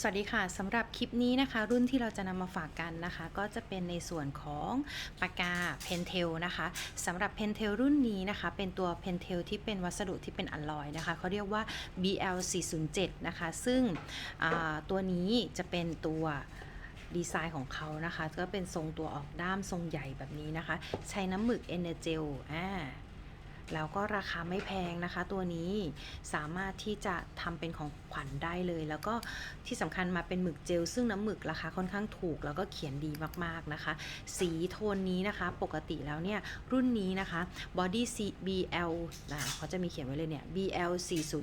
สวัสดีค่ะสำหรับคลิปนี้นะคะ รุ่นที่เราจะนำมาฝากกันนะคะ ก็จะเป็นในส่วนของปากกา Pentel นะคะสำหรับ Pentel รุ่นนี้นะคะ เป็นตัว Pentel ที่เป็นวัสดุที่เป็นอลลอยนะคะเขาเรียกว่า BL 407นะคะ ซึ่งตัวนี้จะเป็นตัวดีไซน์ของเขานะคะ ก็เป็นทรงตัวออกด้ามทรงใหญ่แบบนี้นะคะ ใช้น้ำหมึก Energel อ่า แล้วก็ราคาไม่แพงนะคะ ตัวนี้สามารถที่จะทำเป็นของขวัญได้เลย แล้วก็ที่สำคัญมาเป็นหมึกเจล ซึ่งน้ำหมึกราคาค่อนข้างถูก แล้วก็เขียนดีมากๆนะคะ สีโทนนี้นะคะปกติแล้วเนี่ยรุ่นนี้นะคะ body C BL นะเขาจะมีเขียนไว้เลยเนี่ย BL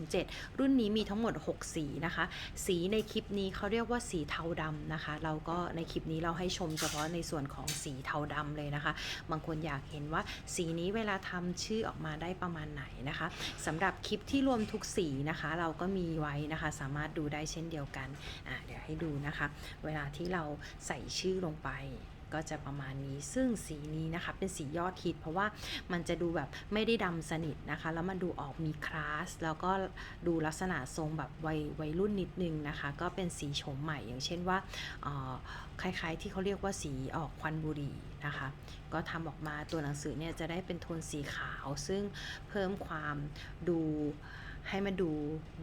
407รุ่นนี้มีทั้งหมด 6 สีนะคะ สีในคลิปนี้เขาเรียกว่าสีเทาดำนะคะ เราก็ในคลิปนี้เราให้ชมเฉพาะในส่วนของสีเทาดำเลยนะคะ บางคนอยากเห็นว่าสีนี้เวลาทำชื่อออกมาได้ประมาณไหนนะคะสำหรับคลิปที่รวมทุกสีนะคะ เราก็มีไว้นะคะ สามารถดูได้เช่นเดียวกันเดี๋ยวให้ดูนะคะ เวลาที่เราใส่ชื่อลงไป ก็จะประมาณนี้ ซึ่งสีนี้นะคะเป็นสียอดฮิตเพราะว่ามันจะดูแบบไม่ได้ดำสนิทนะคะ แล้วมันดูออกมีคลาส แล้วก็ดูลักษณะทรงแบบวัยวัยรุ่นนิดนึงนะคะ ก็เป็นสีโฉมใหม่ อย่างเช่นว่าคล้ายๆ ที่เขาเรียกว่าสีออกควันบุหรี่นะคะ ก็ทำออกมาตัวหนังสือเนี่ยจะได้เป็นโทนสีขาว ซึ่งเพิ่มความดู ให้มันดู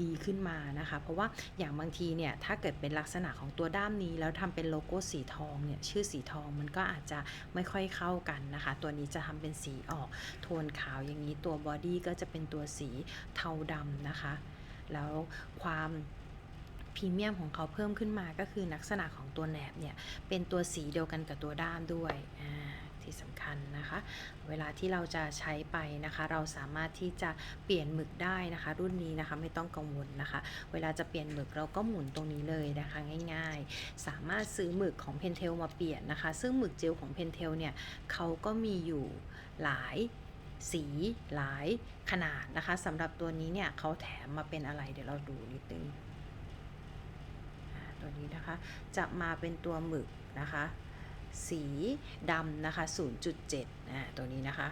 ดีขึ้นมานะคะ เพราะว่าอย่างบางทีเนี่ยถ้าเกิดเป็นลักษณะของตัวด้ามนี้ แล้วทำเป็นโลโก้สีทองเนี่ยชื่อสีทองมันก็อาจจะไม่ค่อยเข้ากันนะคะ ตัวนี้จะทำเป็นสีออกโทนขาวอย่างนี้ตัวบอดี้ก็จะเป็นตัวสีเทาดำนะคะ แล้วความพรีเมียมของเขาเพิ่มขึ้นมาก็คือลักษณะของตัวแหนบเนี่ยเป็นตัวสีเดียวกันกับตัวด้ามด้วยอ่า ที่สำคัญนะคะ เวลาที่เราจะใช้ไปนะคะ เราสามารถที่จะเปลี่ยนหมึกได้นะคะ รุ่นนี้นะคะไม่ต้องกังวลนะคะ เวลาจะเปลี่ยนหมึกเราก็หมุนตรงนี้เลยนะคะ ง่าย ๆ สามารถซื้อหมึกของ Pentel มาเปลี่ยนนะคะ ซึ่งหมึกเจลของ Pentel เนี่ยเขาก็มีอยู่หลายสีหลายขนาดนะคะสำหรับตัวนี้เนี่ยเขาแถมมาเป็นอะไรเดี๋ยวเราดูนิดนึงตัวนี้นะคะจะมาเป็นตัวหมึกนะคะ สีดำนะคะ 0.7นะตัวนี้นะคะ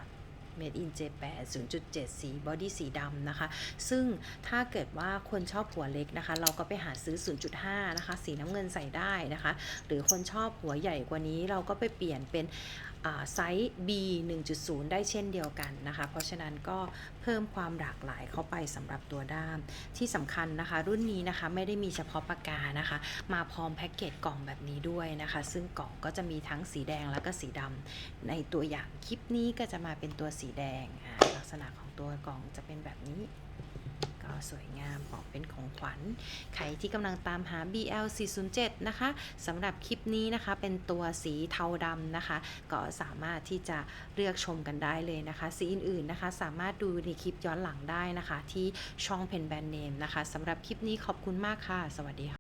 Made in Japan 0.7 สีบอดี้สีดำนะคะ ซึ่งถ้าเกิดว่าคนชอบหัวเล็กนะคะ เราก็ไปหาซื้อ 0.5 นะคะ สีน้ำเงินใส่ได้นะคะ หรือคนชอบหัวใหญ่กว่านี้เราก็ไปเปลี่ยนเป็นอ่าไซส์ B 1.0 ได้เช่นเดียวกันนะคะ เพราะฉะนั้นก็เพิ่มความหลากหลายเข้าไปสำหรับตัวด้าม ที่สำคัญนะคะ รุ่นนี้นะคะไม่ได้มีเฉพาะปากกานะคะ มาพร้อมแพ็กเกจกล่องแบบนี้ด้วยนะคะ ซึ่งกล่องก็จะมีทั้งสีแดงแล้วก็สีดำในตัวอย่างคลิปนี้ก็จะมาเป็นตัวสีแดงอ่าลักษณะของตัวกล่องจะเป็นแบบนี้ ก็สวยงามบอกเป็นของขวัญ ใครที่กำลังตามหา BL 407นะคะสำหรับคลิปนี้นะคะเป็นตัวสีเทาดำนะคะ ก็สามารถที่จะเลือกชมกันได้เลยนะคะ สีอื่นๆนะคะ สามารถดูในคลิปย้อนหลังได้นะคะ ที่ช่องเพนแบรนเนมนะคะสำหรับคลิปนี้ขอบคุณมากค่ะ สวัสดีค่ะ